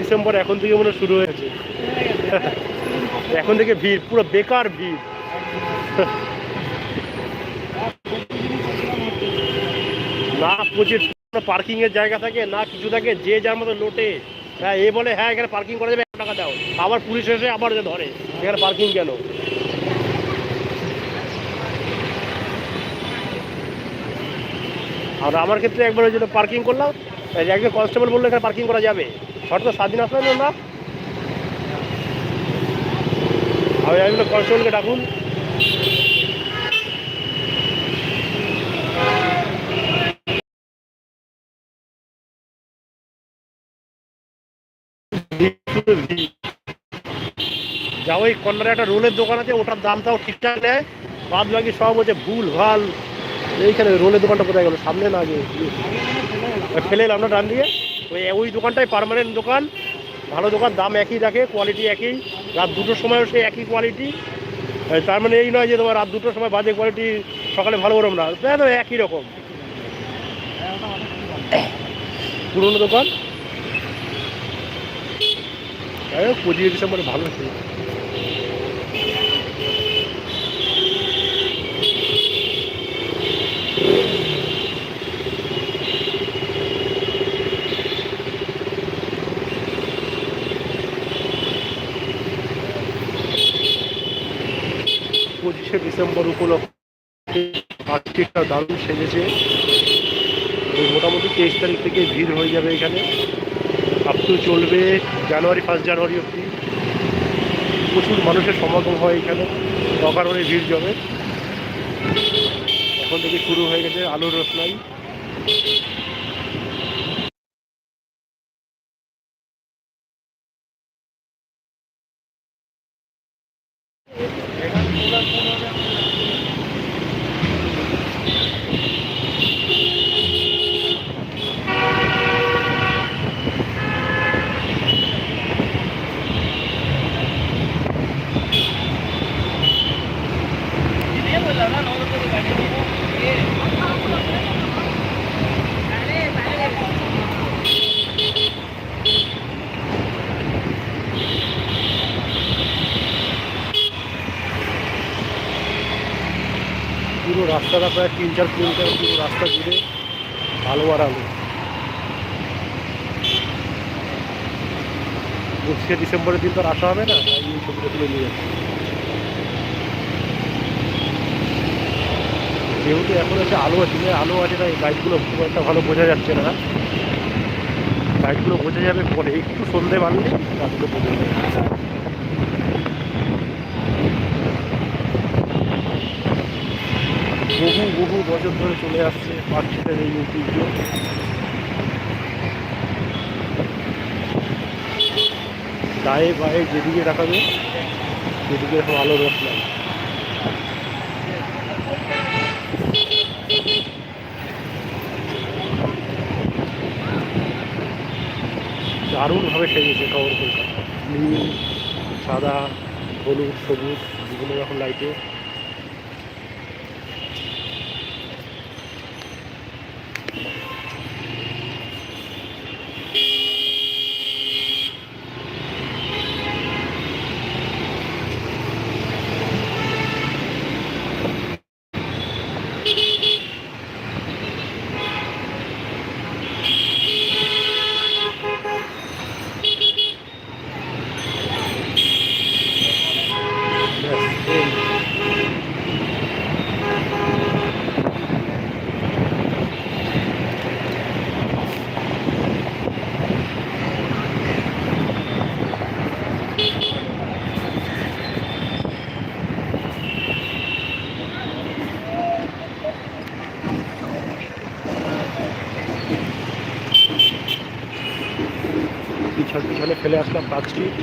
December এখন থেকে মনে শুরু হয়েছে এখন থেকে ভিড়, পুরো বেকার ভিড়। না প্রচুর পার্কিং এর জায়গা থাকে, না কিছু থাকে, যে যার মতো লোটে। হ্যাঁ এ বলে হ্যাঁ এখানে পার্কিং করা যাবে, এক টাকা দাও। আবার পুলিশ এসে আবার ধরে, এখানে পার্কিং কেন? আর আমার ক্ষেত্রে একবার ওই জন্য পার্কিং করলাম। একজন কনস্টেবল বলল এখানে পার্কিং করা যাবে। শর্ত স্বাধীন আসলে না। আমি একজন কনস্টেবলকে ডাকুন। যা ওই কর্নারে একটা রোলের দোকান আছে, ওটার দামটাও ঠিকঠাক নেয়। বাদ বাকি সব হচ্ছে ভুল ভালো এইখানে রোলের দোকানটা কোথায় গেল? সামনে না আগে ফেলে এলাম না ডান দিয়ে। ওই ওই দোকানটাই পার্মানেন্ট দোকান। ভালো দোকান, দাম একই রাখে কোয়ালিটি একই। রাত দুটোর সময়ও সেই একই কোয়ালিটি তার মানে এই নয় যে তোমার রাত দুটোর সময় বাজে কোয়ালিটি সকালে ভালো ওরম না। একই রকম। পুরোনো দোকান। পঁচিশে ডিসেম্বরে ভালো ছিল। পঁচিশে ডিসেম্বর উপলক্ষে আর্থিকটা দারুণ সেজেছে। মোটামুটি তেইশ তারিখ থেকে ভিড় হয়ে যাবে এখানে। আপ টু চলবে জানুয়ারি ফার্স্ট জানুয়ারি অবধি। প্রচুর মানুষের সমাগম হয় এখানে। অকারণে ভিড় জমে। এখন থেকে শুরু হয়ে গেছে আলুর রসনাই পুরো রাস্তাটা প্রায় তিন চার কিলোমিটার পুরো রাস্তা জুড়ে আলো আর আলো। পঁচিশে ডিসেম্বরের দিন তো আর আসা হবে না, তাই এই ছবিটা তুলে নিয়ে যাচ্ছি। যেহেতু এখন একটা আলো আছে, যে আলো আছে তাই লাইটগুলো খুব একটা ভালো বোঝা যাচ্ছে না। লাইটগুলো বোঝা যাবে পরে, একটু সন্ধে বানলে লাইটগুলো বোঝা যাবে। বহু বহু বছর ধরে চলে আসছে পার্কশিটের এই ঐতিহ্য। গায়ে বায়ে যেদিকে রাখাবে সেদিকে এখন আলো রস লাগে। দারুণভাবে সেজেছে শহর কলকাতা নীল, সাদা, হলুদ, সবুজ, বিভিন্ন রকম লাইটে ব্যাস, এই। পিছন পিছনে ফেলে আসলাম স্ট্রিট